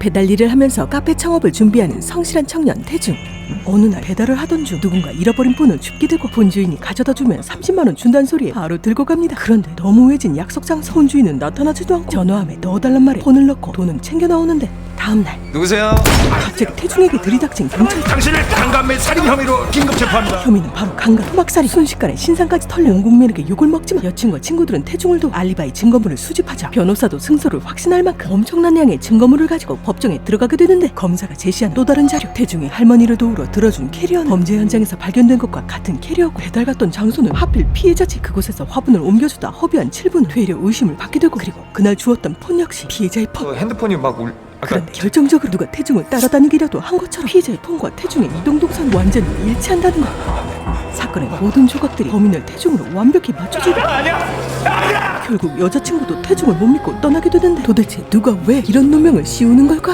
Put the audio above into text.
배달 일을 하면서 카페 창업을 준비하는 성실한 청년 태중. 어느 날 배달을 하던 중 누군가 잃어버린 폰을 줍게 되고 폰 주인이 가져다 주면 30만 원 준다는 소리에 바로 들고 갑니다. 그런데 너무 외진 약속 장소 폰 주인은 나타나지도 않고 전화함에 넣어달란 말에 폰을 넣고 돈은 챙겨 나오는데 다음 날 누구세요? 갑자기 태중에게 들이닥친 경찰. 당신을 강간매 살인 혐의로 긴급 체포합니다. 혐의는 바로 강간 토막살이 순식간에 신상까지 털려 온 국민에게 욕을 먹지만 여친과 친구들은 태중을 도와 알리바이 증거물을 수집하자 변호사도 승소를 확신할 만큼 엄청난 양의 증거물을 가지고 법정에 들어가게 되는데 검사가 제시한 또 다른 자료 태중이 할머니를 도우러 들어준 캐리어는 범죄 현장에서 발견된 것과 같은 캐리어고 배달 갔던 장소는 하필 피해자 집 그곳에서 화분을 옮겨주다 허비한 7분 되려 의심을 받게 되고 그리고 그날 주었던 폰 역시 피해자의 폰 어, 핸드폰이 막 울. 그런데 결정적으로 누가 태중을 따라다니기라도 한 것처럼 피해자의 폰과 태중의 이동 동선 완전히 일치한다는 것. 사건의 모든 조각들이 범인을 태중으로 완벽히 맞춰주고 결국 여자친구도 태중을 못 믿고 떠나게 되는데 도대체 누가 왜 이런 누명을 씌우는 걸까?